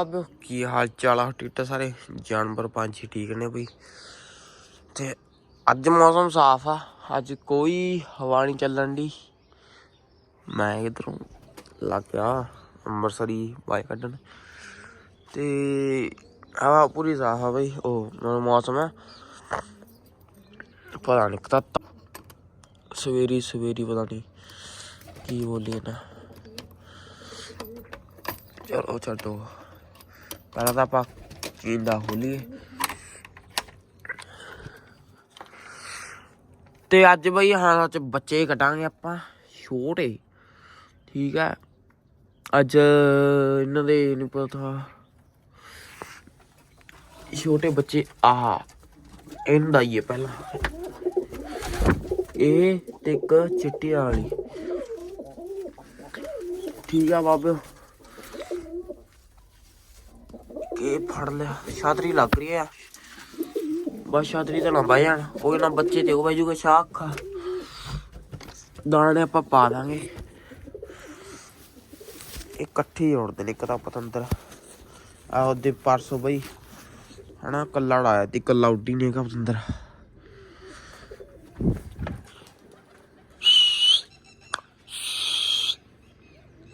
ਅਬ ਕੀ ਹਾਲ ਚਾਲ ਆ? ਟਿੱਟ ਸਾਰੇ ਜਾਨਵਰ ਪੰਛੀ ਠੀਕ ਨੇ ਬਈ। ਤੇ ਅੱਜ ਮੌਸਮ ਸਾਫ਼ ਆ। ਅੱਜ ਕੋਈ ਹਵਾ ਨਹੀਂ ਚੱਲਣ ਦੀ ਮੈਂ ਇਧਰੋਂ ਲੱਗ ਗਿਆ ਅੰਮ੍ਰਿਤਸਰੀ ਬਾਈ ਕੱਢਣ। ਤੇ ਹਵਾ ਪੂਰੀ ਸਾਫ਼ ਆ ਬਈ। ਉਹ ਮੌਸਮ ਹੈ ਪਤਾ ਨਹੀਂ ਕਿਤਾ ਸਵੇਰੀ ਸਵੇਰੀ ਪਤਾ ਨਹੀਂ ਕੀ ਬੋਲੀ ਨਾ ਚਲੋ ਛੱਡੋ। ਪਹਿਲਾਂ ਤਾਂ ਆਪਾਂ ਕੀਂਦਾ ਖੋਲੀਏ। ਤੇ ਅੱਜ ਬਈ ਹਾਂ, ਸੱਚ ਬੱਚੇ ਕਟਾਂਗੇ ਆਪਾਂ, ਛੋਟੇ। ਠੀਕ ਹੈ। ਅੱਜ ਇਹਨਾਂ ਦੇ ਨਹੀਂ ਪਤਾ। ਛੋਟੇ ਬੱਚੇ ਆ ਇਹਦਾ ਹੀ ਹੈ ਪਹਿਲਾਂ। ਇਹ ਤੇ ਇੱਕ ਚਿੱਟੀ ਵਾਲੀ। ਠੀਕ ਆ ਬਾਬੇ। ਇਹ ਫੜ ਲਿਆ। ਛਾਤਰੀ ਲੱਗ ਰਹੀ ਆ। ਬਸ ਛਾਤਰੀ ਤਾਂ ਨਾ ਜਾਣ। ਕੋਈ ਨਾ ਬੱਚੇ ਤੇ ਉਹ ਬਹਿ ਸ਼ਾਖ ਦਾਣੇ ਆਪਾਂ ਪਾ ਦਾਂਗੇ। ਇਕੱਠੀ ਉੜਦੇ ਨੇ ਇੱਕ ਤਾਂ ਪਤੰਦਰ। ਆ ਉਹਦੇ ਪਰਸੋਂ ਬਈ। ਹਨਾ, ਕੱਲਾ ਆਇਆ ਤੇ, ਕੱਲਾ ਉੱਡੀ ਨੇ ਕਾ ਪਤੰਦਰ।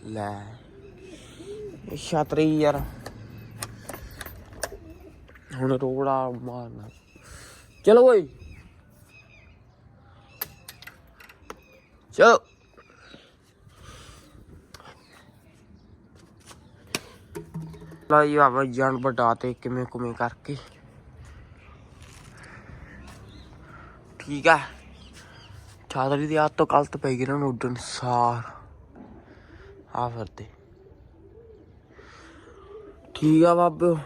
ਲੈ। ਛਤਰੀ ਯਾਰ। ਹੁਣ ਰੋੜਾ ਮਾਰਨਾ। ਚਲੋ ਓਏ। ਚਲੋ। ਲਾਈ ਬਾਬਾ ਜਾਨ ਬਟਾਤੇ ਕਿਵੇਂ ਕੁਵੇਂ ਕਰਕੇ। ਠੀਕ ਆ। ਚਾਦਰੀ ਦੀ ਆਤ ਤੋਂ ਗਲਤ ਪੈ ਗਈ ਨਾ ਨੂੰ ਉੱਡਣ ਸਾਰ। ਆ ਫਿਰਦੇ ਠੀਕ ਆ ਬਾਬਿਓ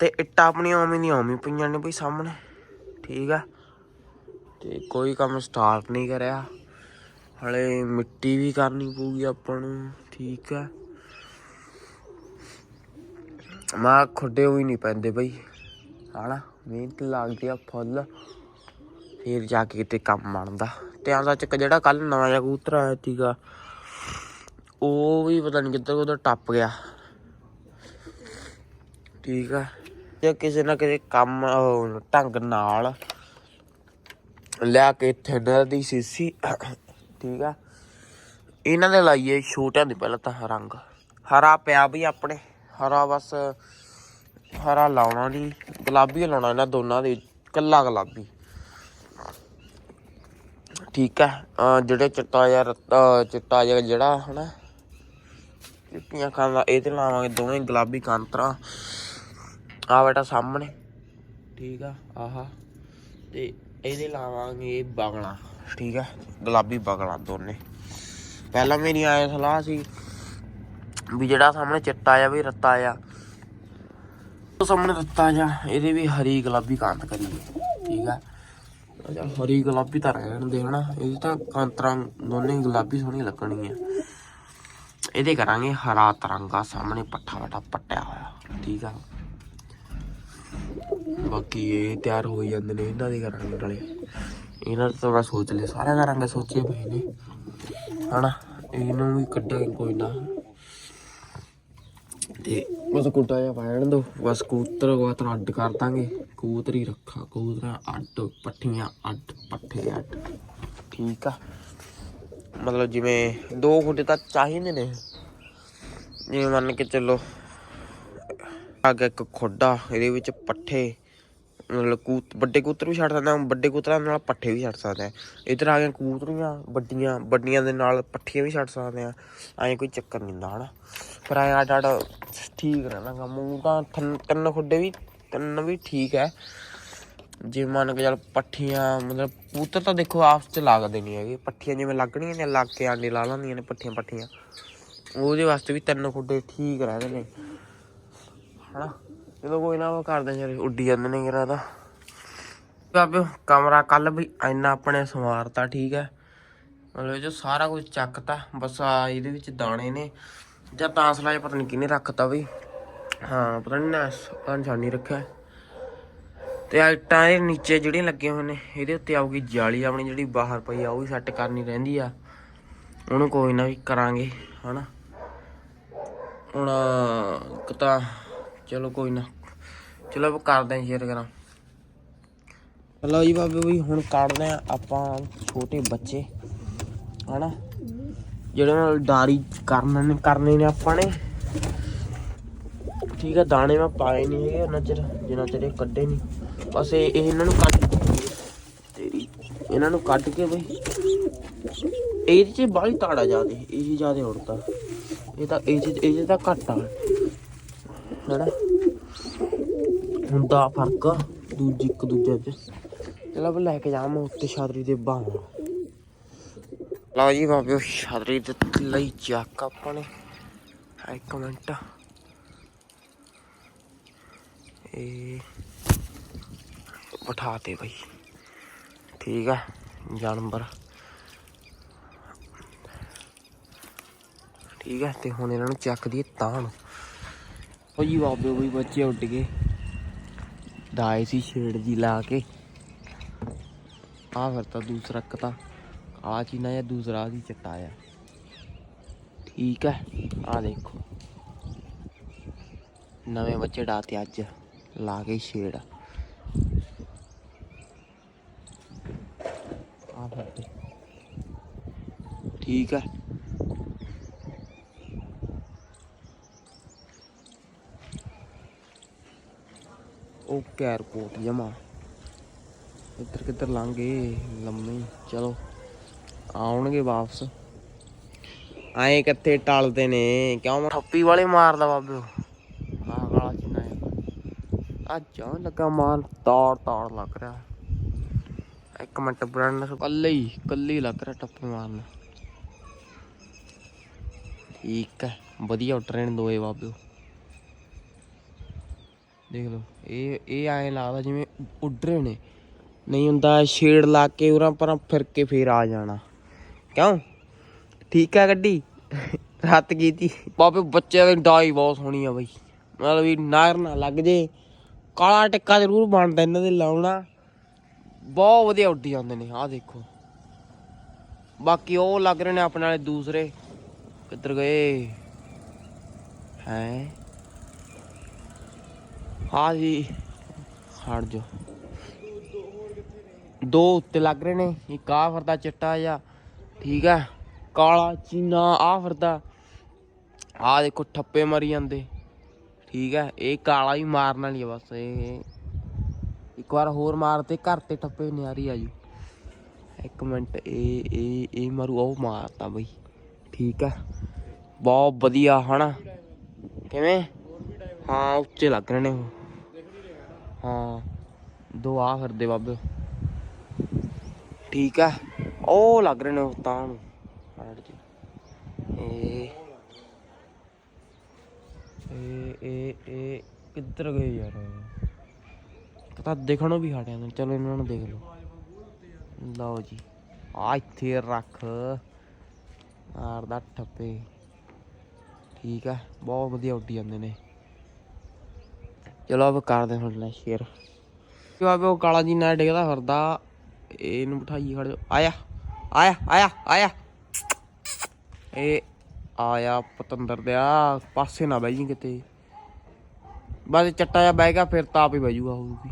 ਤੇ ਇੱਟਾਂ ਆਪਣੀਆਂ ਉਵੇਂ ਦੀਆਂ ਉਵੇਂ ਪਈਆਂ ਨੇ ਬਈ ਸਾਹਮਣੇ। ਠੀਕ ਆ। ਤੇ ਕੋਈ ਕੰਮ ਸਟਾਰਟ ਨਹੀਂ ਕਰਿਆ। ਹਲੇ ਮਿੱਟੀ ਵੀ ਕਰਨੀ ਪਊਗੀ ਆਪਾਂ ਨੂੰ। ਠੀਕ ਆ। ਮਾ ਖੁੱਡੇ ਹੋਈ ਨਹੀਂ ਪੈਂਦੇ ਬਈ। ਹਨਾ, ਮਿਹਨਤ ਲੱਗਦੀ ਆ ਫੁੱਲ। ਫਿਰ ਜਾ ਕੇ ਕਿਤੇ ਕੰਮ ਬਣਦਾ। ਤੇ ਆਂ ਸੱਚ ਜਿਹੜਾ ਕੱਲ ਨਵਾਂ ਜਿਹਾ ਕਬੂਤਰ ਆਇਆ ਸੀਗਾ, ਉਹ ਵੀ ਪਤਾ ਨਹੀਂ ਕਿੱਧਰ ਉਧਰ ਟੱਪ ਗਿਆ। ਠੀਕ ਆ। ਜੇ ਕਿਸੇ ਨਾ ਕਿਸੇ ਕੰਮ ਢੰਗ ਨਾਲ ਲਿਆ ਕੇ ਥਿਨਰ ਦੀ ਸੀਸੀ, ਠੀਕ ਆ। ਇਹਨਾਂ ਦੇ ਲਾਈਏ ਛੋਟਿਆਂ ਦੀ ਪਹਿਲਾਂ ਤਾਂ ਰੰਗ। ਹਰਾ ਪਿਆ ਵੀ ਆਪਣੇ, ਹਰਾ ਬਸ ਹਰਾ ਲਾਉਣਾ ਨਹੀਂ, ਗੁਲਾਬੀ ਲਾਉਣਾ ਇਹਨਾਂ ਦੋਨਾਂ ਦੇ, ਕੱਲਾ ਗੁਲਾਬੀ। ਠੀਕ ਆ ਜਿਹੜੇ ਚਿੱਟਾ ਜਿਹਾ ਚਿੱਟਾ ਜਿਹਾ ਜਿਹੜਾ ਹਨਾ, ਚਿੱਟੀਆਂ ਖਾਂਦਾ ਇਹ ਤੇ ਲਾਵਾਂਗੇ ਦੋਵੇਂ ਗੁਲਾਬੀ ਕਾਂਤਰਾ। ਆ ਬੇਟਾ ਸਾਹਮਣੇ। ਠੀਕ ਆ, ਆਹਾ। ਤੇ ਇਹਦੇ ਲਾਵਾਂਗੇ ਬਗਲਾ। ਠੀਕ ਆ, ਗੁਲਾਬੀ ਬਗਲਾ ਦੋਨੇ। ਪਹਿਲਾਂ ਮੇਰੀ ਆਇਆ ਸਲਾਹ ਸੀ ਵੀ ਜਿਹੜਾ ਸਾਹਮਣੇ ਚਿੱਟਾ ਆ, ਵੀ ਰੱਤਾ ਆ, ਉਹ ਸਾਹਮਣੇ ਰੱਤਾ ਜਾ ਇਹਦੇ ਵੀ ਹਰੀ ਗੁਲਾਬੀ ਕਾਂਤ ਕਰੀਏ ਠੀਕ ਆ? ਚੱਲ ਹਰੀ ਗੁਲਾਬੀ ਤਾਂ ਰਹਿਣ ਦੇ, ਹਨਾ? ਇਹ ਤਾਂ ਕਾਂਤਰਾਂ ਦੋਨੇ ਗੁਲਾਬੀ ਸੋਹਣੀ ਲੱਗਣੀ ਆ ਇਹਦੇ ਕਰਾਂਗੇ ਹਰਾ ਤਰੰਗਾ, ਸਾਹਮਣੇ ਪੱਠਾ ਵਟਾ ਪੱਟਿਆ ਹੋਇਆ। ਠੀਕ ਆ? ਬਾਕੀ ਇਹ ਤਿਆਰ ਹੋਈ ਜਾਂਦੇ ਨੇ ਇਹਨਾਂ ਦੇ ਕਰਾਂਗੇ ਨਾਲੇ। ਇਹਨਾਂ ਦਾ ਮੈਂ ਸੋਚ ਲਿਆ, ਸਾਰਿਆਂ ਦਾ ਰੰਗ ਸੋਚੇ ਪਏ ਨੇ। ਹਨਾ, ਇਹਨੂੰ ਵੀ ਕੱਢਾਂਗੇ ਕੋਈ ਨਾ। ਤੇ ਬਸ ਕੁੱਟਾ ਜਿਹਾ ਪਾਣ ਦੋ, ਬਸ ਕਬੂਤਰ ਕਬੂਤਰ ਅੱਡ ਕਰ ਦਾਂਗੇ। ਕਬੂਤਰ ਹੀ ਰੱਖਾ, ਕਬੂਤਰ ਅੱਡ, ਪੱਠੀਆਂ ਅੱਡ, ਪੱਠੇ ਅੱਡ। ਠੀਕ ਆ। ਮਤਲਬ ਜਿਵੇਂ ਦੋ ਖੁੱਡੇ ਤਾਂ ਚਾਹੀਦੇ ਨੇ। ਜਿਵੇਂ ਮੰਨ ਕੇ ਚੱਲੋ, ਅੱਗੇ ਇੱਕ ਖੋਡਾ, ਇਹਦੇ ਵਿੱਚ ਪੱਠੇ ਮਤਲਬ ਕੂਤ, ਵੱਡੇ ਕੂਤਰ ਵੀ ਛੱਡ ਸਕਦੇ ਹਾਂ ਵੱਡੇ ਕਬੂਤਰਾਂ ਨਾਲ ਪੱਠੇ ਵੀ ਛੱਡ ਸਕਦੇ ਆ। ਇਧਰ ਆ ਗਏ ਕੂਤਰੀਆਂ, ਵੱਡੀਆਂ ਵੱਡੀਆਂ ਦੇ ਨਾਲ ਪੱਠੀਆਂ ਵੀ ਛੱਡ ਸਕਦੇ ਆ। ਐਂ ਕੋਈ ਚੱਕਰ ਨਹੀਂ ਹੁੰਦਾ, ਹਨਾ? ਪਰ ਐਂ ਅੱਡ ਅੱਡ ਠੀਕ ਰਹਿਣਾ ਕੰਮ। ਊਂ ਤਾਂ ਥਨ- ਤਿੰਨ ਖੁੱਡੇ ਵੀ, ਤਿੰਨ ਵੀ ਠੀਕ ਹੈ ਜੇ ਮੰਨ ਕੇ ਚੱਲ ਪੱਠੀਆਂ, ਮਤਲਬ ਕੂਤਰ ਤਾਂ ਦੇਖੋ ਆਪਸ ਚ ਲੱਗਦੇ ਨਹੀਂ ਹੈਗੇ। ਪੱਠੀਆਂ ਜਿਵੇਂ ਲੱਗਣੀਆਂ ਨੇ, ਲੱਗ ਕੇ ਆਂਡੇ ਲਾ ਲੈਂਦੀਆਂ ਨੇ ਪੱਠੀਆਂ ਪੱਠੀਆਂ। ਉਹਦੇ ਵਾਸਤੇ ਵੀ ਤਿੰਨ ਖੁੱਡੇ ਠੀਕ ਰਹਿੰਦੇ ਨੇ। ਹਨਾ? ਚਲੋ ਕੋਈ ਨਾ ਉਹ ਕਰਦੇ ਜਿਹੜੇ ਉੱਡੀ ਜਾਂਦੇ ਨੇ ਕਿਰਾ ਦਾ ਬਾਬੇ, ਕਮਰਾ ਕੱਲ ਵੀ ਇੰਨਾ ਆਪਣੇ ਸਮਾਰਤਾ ਠੀਕ ਹੈ। ਮਤਲਬ ਜੋ ਸਾਰਾ ਕੁਝ ਚੱਕਤਾ, ਬਸ ਆ ਇਹਦੇ ਵਿੱਚ ਦਾਣੇ ਨੇ। ਜਾਂ ਤਾਸਲਾ ਜਿਹਾ ਪਤਾ ਨਹੀਂ ਕਿਹਨੇ ਰੱਖਤਾ ਵੀ। ਹਾਂ, ਪਤਾ ਨਹੀਂ ਨਾ ਨਿਸ਼ਾਨੀ ਰੱਖਿਆ। ਤੇ ਆਈਟਾਂ ਇੱਟਾਂ ਦੇ ਨੀਚੇ ਜਿਹੜੀਆਂ ਲੱਗੀਆਂ ਹੋਏ ਨੇ, ਇਹਦੇ ਉੱਤੇ ਆਊਗੀ ਜਾਲੀ ਆਪਣੀ ਜਿਹੜੀ ਬਾਹਰ ਪਈ ਆ, ਉਹ ਵੀ ਸੈੱਟ ਕਰਨੀ ਰਹਿੰਦੀ ਆ। ਉਹਨੂੰ ਕੋਈ ਨਾ ਵੀ ਕਰਾਂਗੇ, ਹਨਾ। ਹੁਣ ਇੱਕ ਤਾਂ ਚਲੋ ਕੋਈ ਨਾ। ਚਲੋ ਆਪਾਂ ਕਰਦੇ ਹਾਂ ਸ਼ੇਅਰ ਕਰਾਂ। ਲਓ ਜੀ ਬਾਬੇ ਵੀ ਹੁਣ ਕੱਢਦੇ ਆ ਆਪਾਂ ਛੋਟੇ ਬੱਚੇ, ਹਨਾ? ਜਿਹੜੇ ਨਾਲ ਡਾਰੀ ਕਰਨ ਨੇ ਕਰਨੇ ਨੇ ਆਪਾਂ ਨੇ। ਠੀਕ ਆ, ਦਾਣੇ ਮੈਂ ਪਾਏ ਨਹੀਂ ਹੈਗੇ ਉਹਨਾਂ ਚਿਰ, ਜਿੰਨਾ ਚਿਰ ਇਹ ਕੱਢੇ ਨਹੀਂ ਬਸ ਇਹ ਇਹਨਾਂ ਨੂੰ ਕੱਢ ਤੇਰੀ ਇਹਨਾਂ ਨੂੰ ਕੱਢ ਕੇ ਬਈ। ਇਹਦੇ ਚ ਬਾਹਲੀ ਤਾੜਾ ਜਾਦੇ ਇਹ ਜ਼ਿਆਦਾ ਉੜਦਾ। ਇਹ ਤਾਂ ਇਹ ਚ ਇਹ 'ਚ ਤਾਂ ਘੱਟ ਆ। ਹੈਨਾ ਹੁੰਦਾ ਫ਼ਰਕ ਦੂਜੀ ਇੱਕ ਦੂਜੇ ਚ ਚਲੋ ਆਪਾਂ ਲੈ ਕੇ ਜਾਵਾਂ ਉੱਤੇ ਛਾਤਰੀ ਦੇ ਬਾਹਾਂ ਲਓ ਜੀ ਬਾਬਿਓ, ਛਾਤਰੀ ਦੇ ਲਈ ਚੱਕ ਆਪਾਂ ਨੇ ਇੱਕ ਮਿੰਟ। ਇਹ ਬਿਠਾਤੇ ਬਈ। ਠੀਕ ਆ, ਜਾਨਵਰ। ਠੀਕ ਹੈ ਤੇ ਹੁਣ ਇਹਨਾਂ ਨੂੰ ਚੱਕ ਦਈਏ ਤਾਂ ਨੂੰ ਉਹ ਜੀ ਬਾਬੇ ਕੋਈ ਬੱਚੇ ਉੱਡ ਗਏ। ਦਾਏ ਸੀ ਛੇੜ ਜੀ ਲਾ ਕੇ। ਆ ਫਿਰ ਤਾਂ ਦੂਸਰਾ ਕਤਾ ਆ ਚੀਨਾ ਜਾਂ ਦੂਸਰਾ ਦੀ ਚਟਾ ਆ। ਠੀਕ ਹੈ ਆ ਦੇਖੋ। ਨਵੇਂ ਬੱਚੇ ਡਾਤੇ ਅੱਜ, ਲਾ ਕੇ ਛੇੜ। ਆ ਫਿਰ। ਠੀਕ ਹੈ ਉਹ ਕੈਰ ਜਮਾ। ਇੱਧਰ ਕਿੱਧਰ ਲੰਘੇ ਲੰਮੇ। ਚਲੋ, ਆਉਣਗੇ ਵਾਪਸ। ਆਏ ਕਿੱਥੇ ਟਲਦੇ ਨੇ? ਕਿਉਂ ਠੱਪੀ ਵਾਲੇ ਮਾਰਦਾ ਬਾਬੇ ਆਹ ਕਾਲਾ ਚਿੰਨਾ ਆ ਜਾਂ ਲੱਗਾ ਮਾਰ ਤਾੜ ਤਾੜ ਲੱਗ ਰਿਹਾ। ਇੱਕ ਮਿੰਟ ਬਰਨ ਕੱਲੇ ਹੀ ਕੱਲੇ ਲੱਗ ਰਿਹਾ ਟੱਪੇ ਮਾਰਨ। ਠੀਕ ਹੈ, ਵਧੀਆ ਉੱਡ ਰਹੇ ਨੇ ਦੋਏ ਬਾਬੇ ਦੇਖ ਲਓ, ਇਹ ਇਹ ਐਂ ਲੱਗਦਾ ਜਿਵੇਂ ਉੱਡ ਰਹੇ ਨੇ। ਨਹੀਂ ਹੁੰਦਾ, ਛੇੜ ਲਾ ਕੇ ਉਰਾਂ ਪਰਾਂ ਫਿਰ ਕੇ ਫੇਰ ਆ ਜਾਣਾ। ਕਿਉਂ? ਠੀਕ ਆ ਗੱਡੀ? ਰਾਤ ਕੀਤੀ। ਬਾਬੇ ਬੱਚੇ ਦੀ ਡਾਈ ਬਹੁਤ ਸੋਹਣੀ ਆ ਬਈ। ਮਤਲਬ ਵੀ ਨਾਰ ਨਾ ਲੱਗ ਜੇ। ਕਾਲਾ ਟਿੱਕਾ ਜ਼ਰੂਰ ਬਣਦਾ ਇਹਨਾਂ ਦੇ ਲਾਉਣਾ ਬਹੁਤ ਵਧੀਆ ਉੱਡੀ ਜਾਂਦੇ ਨੇ, ਆਹ ਦੇਖੋ। ਬਾਕੀ ਉਹ ਲੱਗ ਰਹੇ ਨੇ ਆਪਣੇ ਵਾਲੇ ਦੂਸਰੇ। ਕਿੱਧਰ ਗਏ? ਹੈ? ਹਾਂ ਜੀ ਹਟ ਜਾ ਦੋ ਉੱਤੇ ਲੱਗ ਰਹੇ ਨੇ, ਇੱਕ ਆ ਫਿਰਦਾ ਚਿੱਟਾ ਜਿਹਾ, ਠੀਕ ਹੈ, ਕਾਲਾ, ਚੀਨਾ ਆ ਫਿਰਦਾ। ਆ ਦੇਖੋ, ਠੱਪੇ ਮਰੀ ਜਾਂਦੇ, ਠੀਕ ਹੈ, ਇਹ ਕਾਲਾ ਹੀ ਮਾਰਨ ਵਾਲੀ ਆ ਬਸ, ਇਹ ਇੱਕ ਵਾਰ ਹੋਰ ਮਾਰਤੇ ਘਰ ਤੇ ਠੱਪੇ ਨਿਆਰੀ ਆ ਜੂ। ਇੱਕ ਮਿੰਟ, ਇਹ ਇਹ ਇਹ ਮਾਰੂ, ਉਹ ਮਾਰਤਾ ਬਈ, ਠੀਕ ਹੈ। ਬਹੁਤ ਵਧੀਆ, ਹਨਾ। ਕਿਵੇਂ? ਹਾਂ, ਉੱਚੇ ਲੱਗ ਰਹੇ ਨੇ ਉਹ। ਹਾਂ। ਦੋ ਆ ਫਿਰਦੇ ਬਾਬੇ। ਠੀਕ ਆ। ਉਹ ਲੱਗ ਰਹੇ ਨੇ ਤਾਂ ਨੂੰ। ਇਹ। ਇਹ ਇਹ ਇਹ ਕਿੱਧਰ ਗਏ ਯਾਰ? ਪਤਾ ਦੇਖਣੋਂ ਵੀ ਹਟਿਆ ਨੇ। ਚਲੋ ਇਹਨਾਂ ਨੂੰ ਦੇਖ ਲਓ। ਲਓ ਜੀ। ਆ ਇੱਥੇ ਰੱਖ। ਮਾਰਦਾ ਠੱਪੇ। ਠੀਕ ਆ। ਬਹੁਤ ਵਧੀਆ ਉੱਡੀ ਜਾਂਦੇ ਨੇ। ਚਲੋ ਅਬ ਕਰਦੇ ਹੁਣ ਲੈ ਸ਼ੇਅਰ ਕਿ ਬਾਬੇ ਉਹ ਕਾਲਾ ਜੀ ਨਾਲ ਡਿੱਗਦਾ ਫਿਰਦਾ, ਇਹਨੂੰ ਬਿਠਾਈ ਖੜ ਜਾ। ਆਇਆ ਆਇਆ ਆਇਆ ਆਇਆ। ਇਹ ਆਇਆ ਪਤੰਦਰ ਦਿਆ ਪਾਸੇ ਨਾ ਬਹਿ ਜੀ ਕਿਤੇ। ਬਸ ਚੱਟਾ ਜਿਹਾ ਬਹਿ ਗਿਆ, ਫਿਰ ਤਾਂ ਆਪ ਹੀ ਬਹਿ ਜੂਗਾ ਹੋਊਗੀ।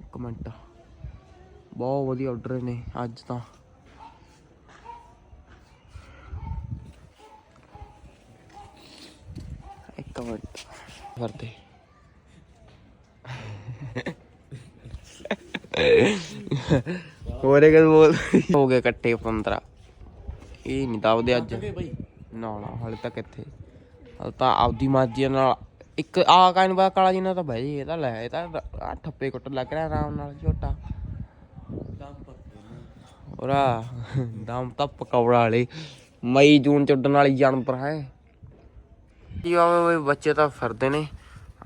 ਇੱਕ ਮਿੰਟ। ਬਹੁਤ ਵਧੀਆ ਆਰਡਰ ਨੇ ਅੱਜ ਤਾਂ। ਇੱਕ ਮਿੰਟ। ਕਰਦੇ ਹੋਰੇ ਕਦ ਬੋਲ। ਹੋ ਗਏ ਇਕੱਠੇ 15 ਇਹ ਨਹੀਂ ਦਬਦੇ ਅੱਜ। ਨਾ ਨਾ ਹਾਲੇ ਤੱਕ ਇੱਥੇ। ਹਾਲੇ ਤਾਂ ਆਪਦੀ ਮਰਜ਼ੀ ਨਾਲ ਇੱਕ ਆ ਕਾਇਨ ਬਾ ਕਾਲਾ ਜੀ ਨਾਲ ਤਾਂ ਬਹਿ ਜੀ ਇਹ ਤਾਂ ਲੈ ਇਹ ਤਾਂ ਆ ਠੱਪੇ ਕੁੱਟ ਲੱਗ ਰਿਹਾ ਆਰਾਮ ਨਾਲ ਝੋਟਾ। ਹੋਰਾ ਦਮ ਤਾਂ ਪਕੌੜਾ ਵਾਲੇ। ਮਈ ਜੂਨ ਚ ਉੱਡਣ ਵਾਲੀ ਜਾਨਵਰ ਹੈ। ਜੀ ਆਵੇ ਬਈ ਬੱਚੇ ਤਾਂ ਫਿਰਦੇ ਨੇ।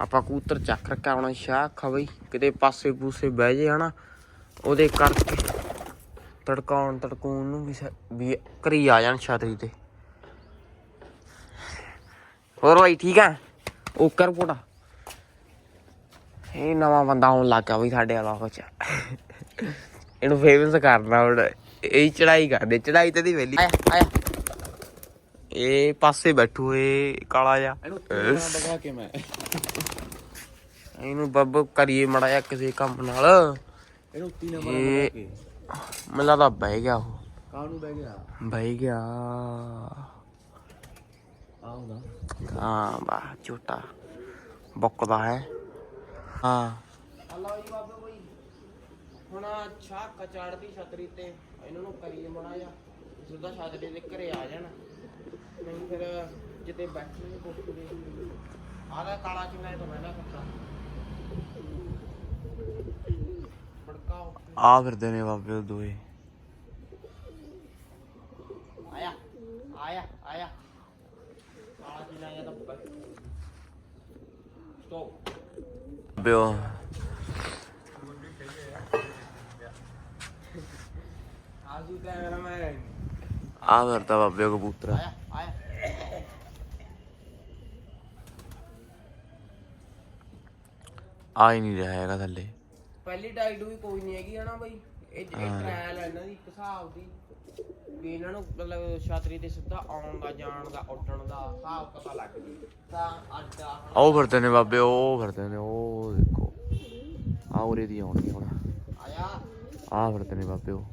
ਆਪਾਂ ਕੂਤਰ ਚੱਕ ਰੱਖਿਆ ਹੁਣ ਸ਼ਾਹ ਬਈ। ਕਿਤੇ ਪਾਸੇ ਪੂਸੇ ਬਹਿ ਜੇ, ਹਨਾ। ਉਹਦੇ ਕਰਕੇ ਤੜਕਾਉਣ, ਤੜਕੂਣ ਨੂੰ ਵੀ ਵੀ ਘਰੀ ਆ ਜਾਣ ਛਤਰੀ ਤੇ। ਹੋਰ ਭਾਈ ਠੀਕ ਆ? ਉਹ ਕਰ ਪੋੜਾ ਇਹ ਨਵਾਂ ਬੰਦਾ ਆਉਣ ਲੱਗ ਗਿਆ ਬਈ ਸਾਡੇ ਇਲਾਕੇ ਚ ਇਹਨੂੰ ਫੇਮਸ ਕਰਨਾ ਹੁਣ। ਇਹ ਚੜਾਈ ਕਰਦੇ ਚੜਾਈ ਤੇ ਦੀ ਵੇਲੀ। ਆਇਆ ਆਇਆ। ਇਹ ਪਾਸੇ ਬੈਠੂ ਇਹ ਕਾਲਾ ਜਾ ਇਹਨੂੰ ਤੇਰਾ ਬਗਾ ਕੇ ਮੈਂ। ਇਹਨੂੰ ਬੱਬ ਕਰੀਏ ਮੜਾ ਜਾ ਕਿਸੇ ਕੰਮ ਨਾਲ। ਇਹਨੂੰ ਉੱਤੀ ਨਾ ਇਹ ਕੇ। ਮੈਨੂੰ ਲੱਗਦਾ ਬਹਿ ਗਿਆ ਉਹ। ਕਾਹ ਨੂੰ ਬਹਿ ਗਿਆ? ਬਹਿ ਗਿਆ। ਆਉਂਦਾ ਹਾਂ ਬਾ ਝੋਟਾ। ਬੁੱਕਦਾ ਹੈ। ਹਾਂ। ਅੱਲਾ ਜੀ ਬਾਬੇ ਕੋਈ ਹੁਣ ਅੱਛਾ ਕਚਾੜਦੀ ਛਤਰੀ ਤੇ। ਇਹਨਾਂ ਨੂੰ ਕਰੀਏ ਮੜਾ ਜਾ ਸਿੱਧਾ ਛਤਰੀ ਦੇ ਘਰੇ ਆ ਜਾਣ। ਨਹੀਂ ਫਿਰ ਜਿੱਤੇ ਬੈਠੇ ਨੇ ਕੋਠੇ ਦੇ ਆਦਾ ਕਾਲਾ ਚਿੰਨਾ ਇਹ ਤਾਂ ਮੈਂ ਨਾ ਕਰਤਾ ਆ ਫਿਰਦੇ ਨੇ ਬਾਬੇ ਦੋਏ। ਆਇਆ ਆਇਆ ਆਇਆ। ਕਾਲਾ ਚਿੰਨਾ ਇਹ ਤਾਂ ਸਟੋਪ ਬਿਓ ਆਜੂ ਕੈਮਰਾਮੈਨ ਆ ਫਿਰਦਾ ਬਾਬੇ ਕਬੂਤਰ ਆਇਆ ਆਇਆ ਆ ਹੀ ਨਹੀਂ ਰਿਹਾ ਹੈਗਾ ਥੱਲੇ। ਪਹਿਲੀ ਡਾਈਟ ਵੀ ਕੋਈ ਨਹੀਂ ਹੈਗੀ ਹਨਾ ਬਈ। ਇਹ ਇਹ ਟ੍ਰਾਇਲ ਹੈ ਇਹਨਾਂ ਦੀ ਇੱਕ ਹਿਸਾਬ ਦੀ। ਵੀ ਇਹਨਾਂ ਨੂੰ ਮਤਲਬ ਛਾਤਰੀ ਤੇ ਸਿੱਧਾ ਆਉਣ ਦਾ ਜਾਣ ਦਾ ਉੱਡਣ ਦਾ ਹਿਸਾਬ ਪਤਾ ਲੱਗ ਜੇ। ਤਾਂ ਅੱਜ ਦਾ ਹੁਣ ਉਹ ਫਿਰਦੇ ਨੇ ਬਾਬੇ ਉਹ ਫਿਰਦੇ ਨੇ ਉਹ ਦੇਖੋ। ਆ ਉਰੇ ਦੀ ਆਉਣਗੇ ਹੁਣ। ਆਇਆ? ਆ ਫਿਰਦੇ ਨੇ ਬਾਬੇ ਉਹ।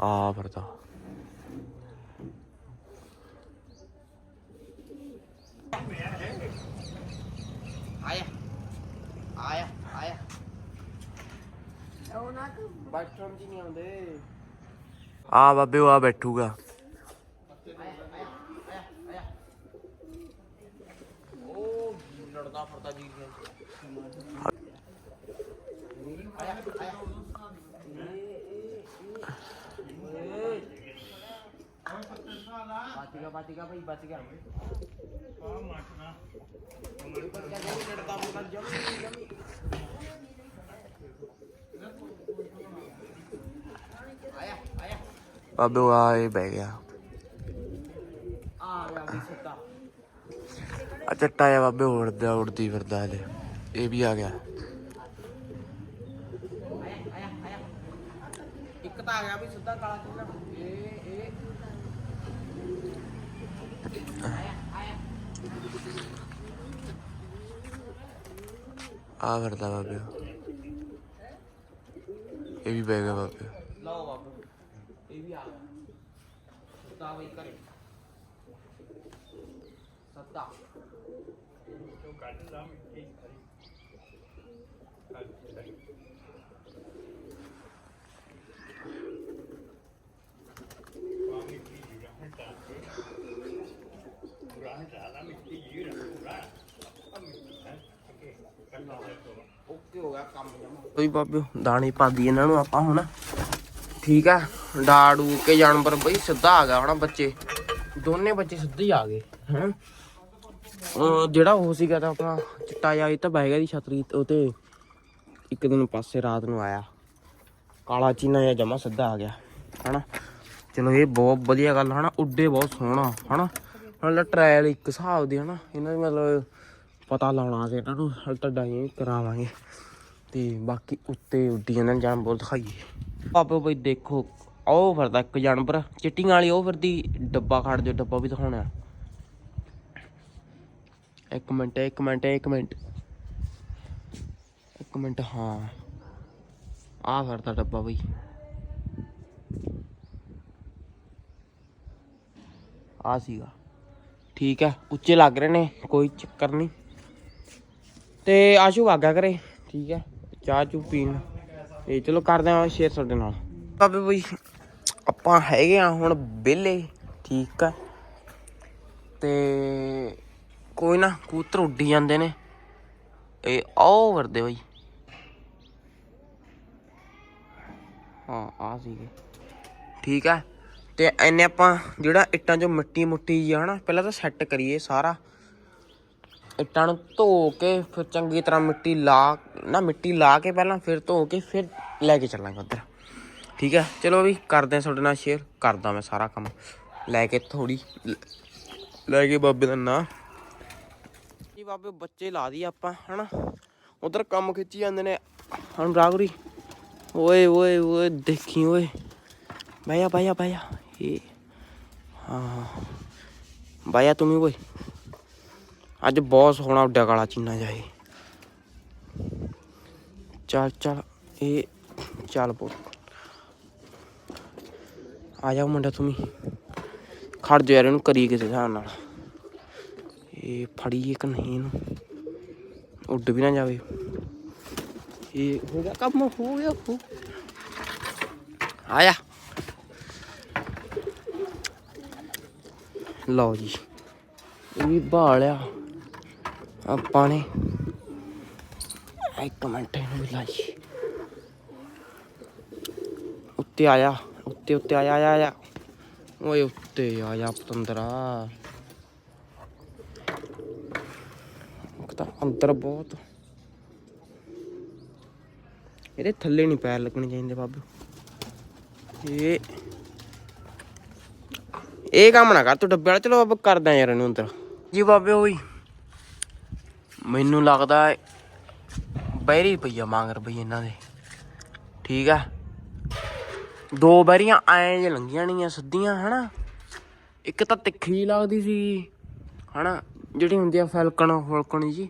ਆ ਫਿਰਦਾ। ਆਇਆ। ਆਇਆ ਆਇਆ। ਉਹ ਨਾ ਬੈਠਣ ਜੀ ਨਹੀਂ ਆਉਂਦੇ। ਆ ਬਾਬੇ ਉਹ ਆ ਬੈਠੂਗਾ। ਆਇਆ ਆਇਆ ਆਇਆ ਆਇਆ ਉਹ ਲੜਦਾ ਫਰਦਾ ਜੀ ਆਇਆ ਆਇਆ। ਬਚ ਗਿਆ ਬਚ ਗਿਆ ਭਾਈ ਬਚ ਗਿਆ। ਆ ਮਾਟਨਾ ਬਚ ਗਿਆ ਜਮੀ ਲੜਦਾ ਫਰਦਾ ਜਮੀ ਜਮੀ ਆਇਆ ਆਇਆ ਬਾਬੇ ਉਹ ਆ ਇਹ ਬਹਿ ਗਿਆ। ਆ ਗਿਆ ਵੀ ਆ ਚੱਟਾ ਆ ਬਾਬੇ ਉੜਦਾ ਉੜਦੀ ਫਿਰਦਾ ਹਲੇ। ਇਹ ਵੀ ਆ ਗਿਆ। ਆਇਆ ਆਇਆ ਆਇਆ। ਇੱਕ ਤਾਂ ਆ ਗਿਆ ਵੀ ਸਿੱਧਾ ਕਾਲਾ ਚਿੰਨਾ ਇਹ ਇਹ ਆਇਆ ਆਇਆ ਆ ਫਿਰਦਾ ਬਾਬੇ। ਇਹ ਵੀ ਬਹਿ ਗਿਆ ਬਾਬੇ। ਲਓ ਬਾਬੂ ਇਹ ਵੀ ਆ ਗਿਆ। ਸਿੱਧਾ ਬਈ ਕਰੇ ਸੱਤਾ। ਓਕੇ ਹੋ ਗਿਆ ਕੰਮ ਜਮਾ ਕੋਈ ਬਾਬਿਓ ਦਾਣੇ ਪਾ ਦੀ ਇਹਨਾਂ ਨੂੰ ਆਪਾਂ ਹੁਣ। ਠੀਕ ਆ, ਡਾੜੂ ਕੇ ਜਾਨਵਰ ਬਈ ਸਿੱਧਾ ਆ ਗਿਆ ਹੁਣ ਬੱਚੇ। ਦੋਨੇ ਬੱਚੇ ਸਿੱਧੇ ਹੀ ਆ ਗਏ, ਹਾਂ। ਜਿਹੜਾ ਉਹ ਸੀਗਾ ਤਾਂ ਆਪਣਾ ਚਿੱਟਾ ਜਿਹਾ, ਇਹ ਤਾਂ ਬਹਿ ਗਿਆ ਦੀ ਛਤਰੀ ਉਹ ਤੇ ਇੱਕ ਦਿਨ ਪਾਸੇ ਰਾਤ ਨੂੰ ਆਇਆ। ਕਾਲਾ ਚੀਨਾ ਜਿਹਾ ਜਮਾ ਸਿੱਧਾ ਆ ਗਿਆ ਹਨਾ ਚਲੋ ਇਹ ਬਹੁਤ ਵਧੀਆ ਗੱਲ ਹਨਾ ਉੱਡੇ ਬਹੁਤ ਸੋਹਣਾ ਹਨਾ ਹੁਣ ਟ੍ਰਾਇਲ ਇੱਕ ਹਿਸਾਬ ਦੀ ਹਨਾ ਇਹਨਾਂ ਦੀ ਮਤਲਬ ਪਤਾ ਲਾਉਣਾ ਸੀ ਇਹਨਾਂ ਨੂੰ, ਹਲ ਤਾਂ ਡਾਈ ਕਰਾਵਾਂਗੇ। ਤੇ ਬਾਕੀ ਉੱਤੇ ਉੱਡੀ ਜਾਂਦੇ ਨੇ ਜਾਨਵਰ ਦਿਖਾਈਏ। ਆਪੇ ਬਈ ਦੇਖੋ ਉਹ ਫਿਰਦਾ ਇੱਕ ਜਾਨਵਰ, ਚਿੱਟੀਆਂ ਵਾਲੀ, ਉਹ ਫਿਰਦੀ ਡੱਬਾ ਖੜ ਜੋ ਡੱਬਾ ਵੀ ਦਿਖਾਉਣਾ। ਇੱਕ ਮਿੰਟ ਇੱਕ ਮਿੰਟ ਇੱਕ ਮਿੰਟ। ਇੱਕ ਮਿੰਟ, ਹਾਂ। ਆ ਫਿਰਦਾ ਡੱਬਾ ਬਈ। ਆ ਸੀਗਾ। ਠੀਕ ਹੈ, ਉੱਚੇ ਲੱਗ ਰਹੇ ਨੇ, ਕੋਈ ਚੱਕਰ ਨਹੀਂ। ਤੇ ਆਸ਼ੂ ਆਗਾ ਕਰੇ ਠੀਕ ਹੈ। ਚਾਹ ਚੂ ਪੀਣ। ਤੇ ਚਲੋ ਕਰਦੇ ਹਾਂ ਸ਼ੇਅਰ ਤੁਹਾਡੇ ਨਾਲ। ਬਾਬੇ ਬਈ, ਆਪਾਂ ਹੈਗੇ ਆ ਹੁਣ ਵਿਹਲੇ, ਠੀਕ ਆ। ਤੇ ਕੋਈ ਨਾ ਕੂਤਰ ਉੱਡੀ ਜਾਂਦੇ ਨੇ। ਇਹ ਆਓ ਵਰਦੇ ਬਈ। ਹਾਂ, ਆ ਸੀਗੇ। ਠੀਕ ਆ। ਤੇ ਐਨੇ ਆਪਾਂ ਜਿਹੜਾ ਇੱਟਾਂ 'ਚੋਂ ਮਿੱਟੀ ਮੁੱਟੀ ਜੀ ਹਨਾ, ਪਹਿਲਾਂ ਤਾਂ ਸੈੱਟ ਕਰੀਏ ਸਾਰਾ। ਇੱਟਾਂ ਨੂੰ ਧੋ ਕੇ ਫਿਰ ਚੰਗੀ ਤਰ੍ਹਾਂ ਮਿੱਟੀ ਲਾ ਨਾ ਮਿੱਟੀ ਲਾ ਕੇ ਪਹਿਲਾਂ ਫਿਰ ਧੋ ਕੇ ਫਿਰ ਲੈ ਕੇ ਚੱਲਾਂਗੇ ਉੱਧਰ। ਠੀਕ ਹੈ? ਚਲੋ ਵੀ ਕਰਦੇ ਹਾਂ ਤੁਹਾਡੇ ਨਾਲ ਸ਼ੇਅਰ ਕਰਦਾ ਮੈਂ ਸਾਰਾ ਕੰਮ। ਲੈ ਕੇ ਥੋੜੀ ਲੈ ਕੇ ਬਾਬੇ ਦਾ ਨਾਂ। ਜੀ ਬਾਬੇ, ਬੱਚੇ ਲਾ ਦੀ ਆਪਾਂ, ਹਨਾ? ਉਧਰ ਕੰਮ ਖਿੱਚੀ ਜਾਂਦੇ ਨੇ। ਹੁਣ ਰਾਗਰੀ ਓਏ ਓਏ ਓਏ, ਦੇਖੀ ਓਏ। ਬਾਇਆ ਬਾਇਆ ਬਾਇਆ। ਇਹ ਹਾਂ ਬਾਇਆ ਤੂੰ ਵੀ ਓਏ। ਅੱਜ ਬਹੁਤ ਸੋਹਣਾ ਉੱਡਿਆ ਕਾਲਾ ਚੀਨਾ ਜਾਏ ਚੱਲ ਚੱਲ, ਇਹ ਚੱਲ ਬੋ ਆ ਜਾ ਮੁੰਡਾ ਤੂੰ ਖੜ ਜਾ ਯਾਰ, ਇਹਨੂੰ ਕਰੀ ਕਿਸੇ ਹਿਸਾਬ ਨਾਲ। ਇਹ ਫੜੀਏ ਕਿ ਨਹੀਂ ਇਹਨੂੰ। ਉੱਡ ਵੀ ਨਾ ਜਾਵੇ। ਇਹ ਹੋ ਗਿਆ ਕੰਮ, ਹੋ ਗਿਆ ਹੋ ਆਇਆ ਲਓ ਜੀ। ਇਹ ਵੀ ਭਾਲਿਆ ਆਪਾਂ ਨੇ ਇੱਕ ਮਿੰਟ, ਇਹਨੂੰ ਵੀ ਲਾਈ ਉੱਤੇ ਆਇਆ, ਉੱਤੇ ਉੱਤੇ ਆਇਆ ਆਇਆ ਆਇਆ। ਓਏ ਉੱਤੇ ਆਇਆ ਪਤੰਦਰਾ। ਤਾਂ ਅੰਦਰ ਬਹੁਤ। ਇਹਦੇ ਥੱਲੇ ਨਹੀਂ ਪੈਰ ਲੱਗਣੇ ਚਾਹੀਦੇ ਬਾਬੂ। ਇਹ ਇਹ ਕੰਮ ਨਾ ਕਰ, ਤੂੰ ਡੱਬੇ ਵਾਲਾ। ਚਲੋ ਬਾਬਾ ਕਰਦਾ ਯਾਰ ਇਹਨੂੰ ਅੰਦਰ। ਜੀ ਬਾਬੇ, ਓਏ। ਮੈਨੂੰ ਲੱਗਦਾ ਹੈ ਪਈ ਆ, ਮੰਗਰ ਬਈ ਇਹਨਾਂ ਦੇ। ਠੀਕ ਆ? ਦੋ ਬੈਰੀਆਂ ਐਂ ਜੇ ਲੰਗੀਆਂ ਨਹੀਂ ਸਿੱਧੀਆਂ, ਹਨਾ? ਇੱਕ ਤਾਂ ਤਿੱਖੀ ਲੱਗਦੀ ਸੀ, ਹਨਾ? ਜਿਹੜੀ ਹੁੰਦੀ ਆ ਫੈਲਕਣ, ਫੁਲਕਣ ਜੀ।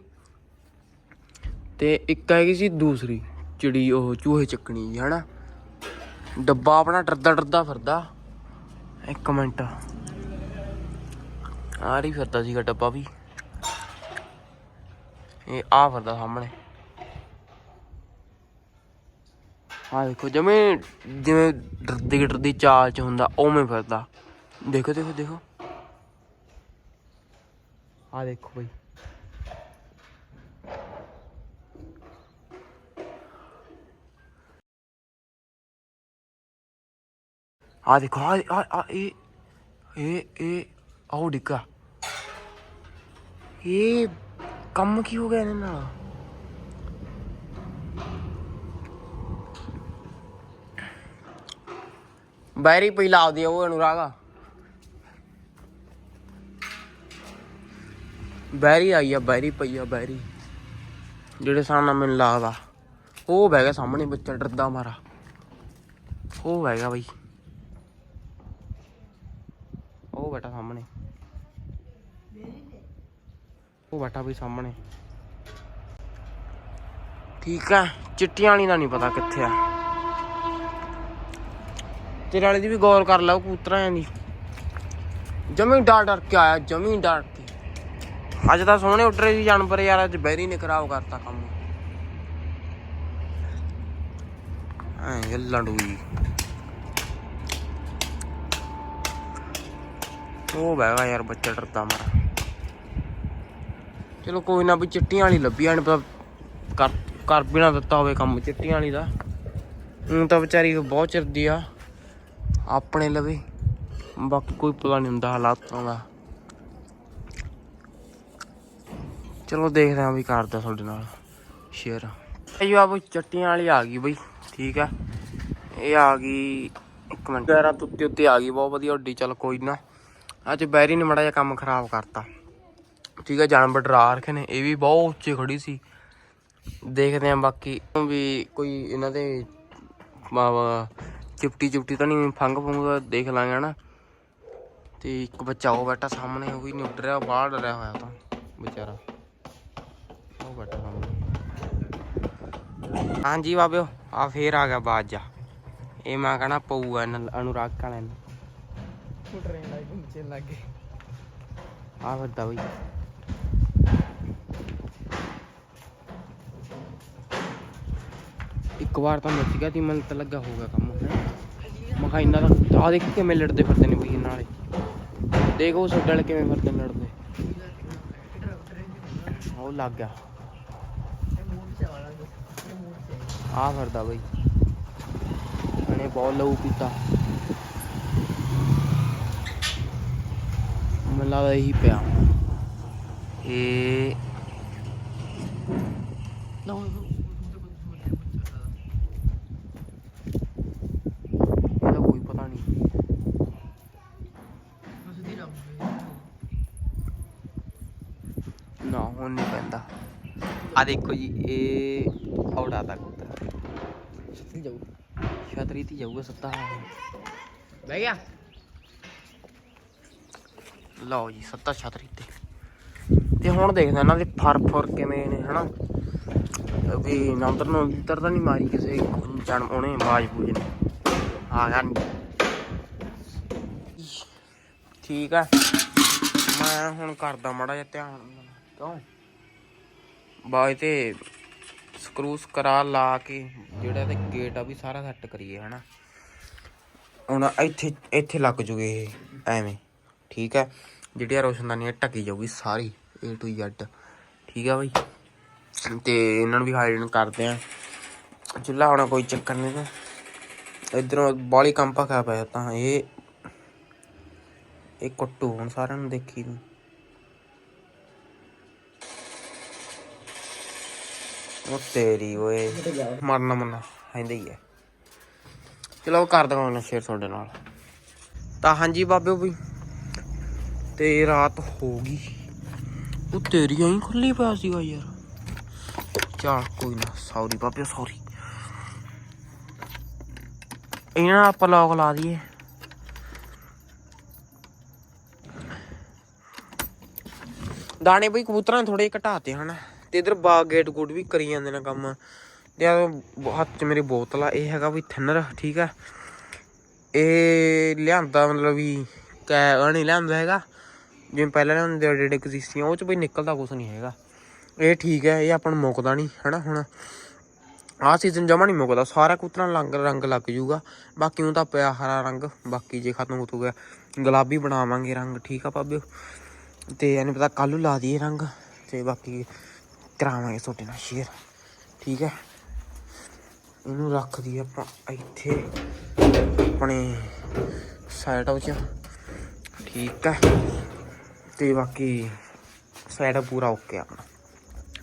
ਤੇ ਇੱਕ ਹੈਗੀ ਸੀ ਦੂਸਰੀ ਚਿੜੀ ਉਹ ਚੂਹੇ ਚੱਕਣੀ ਜੀ, ਹਨਾ? ਡੱਬਾ ਆਪਣਾ ਡਰਦਾ ਡਰਦਾ ਫਿਰਦਾ। ਇੱਕ ਮਿੰਟ। ਆ ਰਹੀ ਫਿਰਦਾ ਸੀਗਾ ਡੱਬਾ ਵੀ। ਇਹ ਆ ਫਿਰਦਾ ਸਾਹਮਣੇ। ਆ ਦੇਖੋ, ਜਿਵੇਂ ਜਿਵੇਂ ਡਰਦੀ ਡਰਦੀ ਚਾਲ ਚ ਹੁੰਦਾ, ਉਵੇਂ ਫਿਰਦਾ। ਦੇਖੋ ਦੇਖੋ ਦੇਖੋ। ਆ ਦੇਖੋ ਬਈ। ਆ ਦੇਖੋ, ਆ ਆ ਇਹ ਇਹ ਇਹ ਆਉ ਡਿੱਗਾ। ਇਹ ਕੰਮ ਕੀ ਹੋ ਗਿਆ ਇਹਨਾਂ ਨਾਲ? ਬੈਰੀ ਪਈ ਲਾਉਦੀ ਦੇ ਉਹ ਅਨੁਰਾਗਾ ਬੈਰੀ ਆਈ ਆ, ਬੈਰੀ ਪਈ ਆ, ਬੈਰੀ। ਜਿਹੜੇ ਸਾਹਮਣੇ ਮੈਨੂੰ ਲੱਗਦਾ ਉਹ ਬਹਿ ਗਿਆ ਸਾਹਮਣੇ ਬੱਚਾ ਡਰਦਾ ਮਾਰਾ। ਉਹ ਬਹਿ ਗਿਆ ਬਈ। ਉਹ ਬੈਠਾ ਸਾਹਮਣੇ। ਉਹ ਬੈਠਾ ਬਈ ਸਾਹਮਣੇ। ਠੀਕ ਆ, ਚਿੱਟੀਆਂ ਵਾਲੀ ਦਾ ਨਹੀਂ ਪਤਾ ਕਿੱਥੇ ਆ। ਤੇਰੇ ਵਾਲੇ ਦੀ ਵੀ ਗੌਰ ਕਰ ਲਓ ਕੂਤਰਾਂ ਦੀ ਜਮੀ ਡਰ ਡਰ ਕੇ ਆਇਆ, ਜਮੀ ਡਰ ਕੇ। ਅੱਜ ਤਾਂ ਸੋਹਣੇ ਉੱਡ ਰਹੇ ਸੀ ਜਾਨਵਰ ਯਾਰ, ਅੱਜ ਬੈਰੀ ਨੇ ਖਰਾਬ ਕਰਤਾ ਕੰਮ। ਐ ਲੰਡੂਈ ਉਹ ਬੈਗਾ ਯਾਰ, ਬੱਚਾ ਡਰਦਾ ਮਾਰਾ। ਚਲੋ ਕੋਈ ਨਾ, ਵੀ ਚਿੱਟੀਆਂ ਵਾਲੀ ਲੱਭੀ ਆਣ ਕਰ ਕਰ ਵੀ ਨਾ ਦਿੱਤਾ ਹੋਵੇ ਕੰਮ, ਚਿੱਟੀਆਂ ਵਾਲੀ ਦਾ। ਹੁਣ ਤਾਂ ਵਿਚਾਰੀ ਬਹੁਤ ਚਿਰਦੀ ਆ। ਆਪਣੇ ਲਵੇ। ਬਾਕੀ ਕੋਈ ਪਤਾ ਨਹੀਂ ਹੁੰਦਾ ਹਾਲਾਤਾਂ ਦਾ। ਚਲੋ ਦੇਖਦੇ ਆਂ ਵੀ ਕਰਦਾ ਤੁਹਾਡੇ ਨਾਲ ਸ਼ੇਅਰ ਇਹ ਜੋ ਆਪ ਚੱਟੀਆਂ ਵਾਲੀ ਆ ਗਈ ਬਈ, ਠੀਕ ਆ। ਇਹ ਆ ਗਈ, ਇੱਕ ਮਿੰਟ। ਪੈਰਾਂ ਤੋਂ ਉੱਤੇ ਆ ਗਈ, ਬਹੁਤ ਵਧੀਆ ਉੱਡੀ, ਚੱਲ ਕੋਈ ਨਾ। ਅੱਜ ਬੈਰੀ ਨੇ ਮੜਾ ਜਿਹਾ ਕੰਮ ਖਰਾਬ ਕਰਤਾ। ਠੀਕ ਆ, ਜਾਨਵਰ ਡਰਾ ਰੱਖੇ ਨੇ, ਇਹ ਵੀ ਬਹੁਤ ਉੱਚੇ ਖੜੀ ਸੀ। ਦੇਖਦੇ ਆਂ ਬਾਕੀ ਵੀ ਕੋਈ ਇਹਨਾਂ ਦੇ ਚਿਪਟੀ ਚਿਪਟੀ ਤਾਂ ਨਹੀਂ ਫੰਗ ਫੁੰਗ ਦੇਖ ਲਾਂਗੇ ਹਨਾ। ਤੇ ਇੱਕ ਬੱਚਾ ਉਹ ਬੈਠਾ ਸਾਹਮਣੇ ਉਹ ਵੀ ਨਹੀਂ ਉੱਡ ਰਿਹਾ ਬਾਹਰ ਡਰਿਆ ਹੋਇਆ ਤਾਂ ਵਿਚਾਰਾ। ਉਹ ਬੈਠਾ ਸਾਹਮਣੇ। ਹਾਂਜੀ ਬਾਬਿਓ ਆ ਫੇਰ ਆ ਗਿਆ ਬਾਜਾ। ਇਹ ਮੈਂ ਕਹਣਾ ਪਊਗਾ ਅਨੁਰਾਗ ਵਾਲਿਆਂ ਨੂੰ। ਟ੍ਰੇਨ ਲਾਈ ਘੁੰਮਚੇ ਲੱਗੇ। ਆ ਵੱਡਾ ਬਈ। ਇੱਕ ਵਾਰ ਤਾਂ ਮੱਚ ਗਿਆ ਤੀ ਮੈਨੂੰ ਤਾਂ ਲੱਗਾ ਹੋਊਗਾ ਕੰਮ। ਮੈਂ ਕਿਹਾ ਇਹਨਾਂ ਦਾ ਆ ਦੇਖ ਕਿਵੇਂ ਲੜਦੇ ਫਿਰਦੇ ਨੇ ਬਈ ਇਹਨਾਂ ਵਾਲੇ। ਦੇਖ ਵਾਲੇ ਕਿਵੇਂ ਫਿਰਦੇ ਲੜਦੇ। ਉਹ ਲੱਗ ਗਿਆ। ਆ ਫਿਰਦਾ ਬਈ। ਇਹਨੇ ਬਹੁਤ ਲਊ ਪੀਤਾ ਮੈਨੂੰ ਲੱਗਦਾ ਇਹੀ ਪਿਆ। ਇਹ ਨਾ ਇਹਦਾ ਕੋਈ ਪਤਾ ਨਹੀਂ ਨਾ ਹੁਣ ਨਹੀਂ ਪੈਂਦਾ ਆ ਦੇਖੋ ਜੀ ਇਹ ਔੜਾ ਤੱਕ ਉੱਤਰ ਜਾਊ। ਛਤਰੀ ਤੇ ਜਾਊਗਾ ਸੱਤਾ। ਬਹਿ ਗਿਆ। ਲਓ ਜੀ ਸੱਤਾ ਛਤਰੀ ਤੇ। ਤੇ ਹੁਣ ਦੇਖਦੇ ਇਹਨਾਂ ਦੇ ਫਰ ਫਰ ਕਿਵੇਂ ਨੇ ਹਨਾ? ਵੀ ਨੰਦਰ ਨੂੰ ਅੰਦਰ ਤਾਂ ਨਹੀਂ ਮਾਰੀ ਕਿਸੇ ਜਨ ਉਹਨੇ ਬਾਜ ਬੂਜ ਨੇ। ਆ ਗਿਆ ਠੀਕ ਆ। ਮੈਂ ਹੁਣ ਕਰਦਾ ਮੜਾ ਜਿਹਾ ਧਿਆਨ। ਕਿਉਂ? ਬਾਈ ਤੇ ਸਕਰੂਸ ਕਰਾ ਲਾ ਕੇ ਜਿਹੜਾ ਇਹਦੇ ਗੇਟ ਆ ਵੀ ਸਾਰਾ ਸੈੱਟ ਕਰੀਏ, ਹਨਾ। ਹੁਣ ਇੱਥੇ ਇੱਥੇ ਲੱਗ ਜੂਗੇ ਇਹ, ਐਵੇਂ, ਠੀਕ ਹੈ। ਜਿਹੜੀ ਆ ਰੋਸ਼ਨਦਾਨੀ ਇਹ ਢੱਕੀ ਜਾਊਗੀ ਸਾਰੀ, A to Z, ਠੀਕ ਹੈ ਬਈ। ਤੇ ਇਹਨਾਂ ਨੂੰ ਵੀ ਹਾਈਡਨ ਕਰਦੇ ਆ। ਚੁੱਲਾ ਹੋਣਾ ਕੋਈ ਚੱਕਰ ਨਹੀਂ ਤਾਂ ਇਧਰੋਂ ਬਾਲੀ ਕੰਪਾ ਖਾ ਪਿਆ ਤਾਂ ਇਹ ਇਹ ਕੁੱਟੂ ਹੁਣ ਸਾਰਿਆਂ ਨੂੰ ਦੇਖੀ ਤੂੰ ਉਹ ਤੇਰੀ ਓਏ। ਮਰਨਾ ਮਰਨਾ ਹੈਂਦੇ ਹੀ ਹੈ ਚਲੋ ਕਰ ਦਵਾਂਗਾ ਸ਼ੇਅਰ ਤੁਹਾਡੇ ਨਾਲ। ਤਾਂ ਹਾਂਜੀ ਬਾਬਿਓ ਵੀ ਤੇ ਰਾਤ ਹੋ ਗਈ। ਉਹ ਤੇਰੀ ਐਂ ਖੁੱਲੀ ਪਿਆ ਸੀਗਾ ਯਾਰ। ਚਲ ਕੋਈ ਨਾ ਸੌਰੀ ਬਾਬਿਓ ਸੌਰੀ ਇਹਨਾਂ ਆਪਾਂ ਲੌਕ ਲਾ ਦਈਏ। ਦਾਣੇ ਬਈ ਕਬੂਤਰਾਂ ਥੋੜੇ ਘਟਾਤੇ ਹਨ। ਤੇ ਇਧਰ ਬਾਗ ਗੇਟ ਗੁੱਡ ਵੀ ਕਰੀ ਜਾਂਦੇ ਨੇ ਕੰਮ। ਤੇ ਆ ਹੱਥ 'ਚ ਮੇਰੀ ਬੋਤਲ ਆ, ਇਹ ਹੈਗਾ ਵੀ ਥਿਨਰ ਠੀਕ ਆ। ਇਹ ਲਿਆਂਦਾ ਮਤਲਬ ਵੀ ਕੈ ਨਹੀਂ ਲਿਆਂਦਾ ਹੈਗਾ। ਜਿਵੇਂ ਪਹਿਲਾਂ ਲਿਆਂਦੇ ਏਡੇ ਕਸੀਸੀਆਂ ਉਹ 'ਚ ਬਈ ਨਿਕਲਦਾ ਕੁਝ ਨਹੀਂ ਹੈਗਾ। ਇਹ ਠੀਕ ਹੈ ਇਹ ਆਪਾਂ ਨੂੰ ਮੁੱਕਦਾ ਨਹੀਂ, ਹਨਾ ਹੁਣ। ਆਹ ਸੀਜ਼ਨ ਜਮਾ ਨਹੀਂ ਮੁੱਕਦਾ, ਸਾਰਾ ਕੁਤਰਾ ਰੰਗ ਰੰਗ ਲੱਗ ਜੂਗਾ। ਬਾਕੀ ਉਹ ਤਾਂ ਪਿਆ ਹਰਾ ਰੰਗ, ਬਾਕੀ ਜੇ ਖਤਮ ਹੋ ਗਿਆ, ਗੁਲਾਬੀ ਬਣਾਵਾਂਗੇ ਰੰਗ, ਠੀਕ ਆ ਭਾਬਿਓ। ਤੇ ਇਹਨੂੰ ਪਤਾ ਕੱਲ੍ਹ ਨੂੰ ਲਾ ਦਈਏ ਰੰਗ, ਤੇ ਬਾਕੀ ਕਰਾਵਾਂਗੇ ਤੁਹਾਡੇ ਨਾਲ ਸ਼ੇਅਰ ਠੀਕ ਹੈ? ਇਹਨੂੰ ਰੱਖ ਦਈਏ ਆਪਾਂ ਇੱਥੇ, ਆਪਣੇ ਸਾਈਡ ਵਿੱਚ ਠੀਕ ਹੈ? ਤੇ ਬਾਕੀ ਸਾਈਡ ਪੂਰਾ ਓਕੇ ਆਪਣਾ।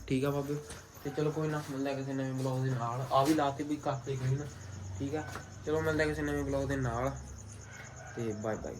ਠੀਕ ਆ ਬਾਬੇ? ਤੇ ਚਲੋ ਕੋਈ ਨਾ, ਮਿਲਦਾ ਕਿਸੇ ਨਵੇਂ ਬਲੌਗ ਦੇ ਨਾਲ। ਆ ਵੀ ਲਾਤੇ ਵੀ ਕਰਤੇ ਕੋਈ ਨਾ, ਠੀਕ ਆ ਚਲੋ ਮਿਲਦਾ ਕਿਸੇ ਨਵੇਂ ਬਲੌਗ ਦੇ ਨਾਲ। ਤੇ ਬਾਏ ਬਾਏ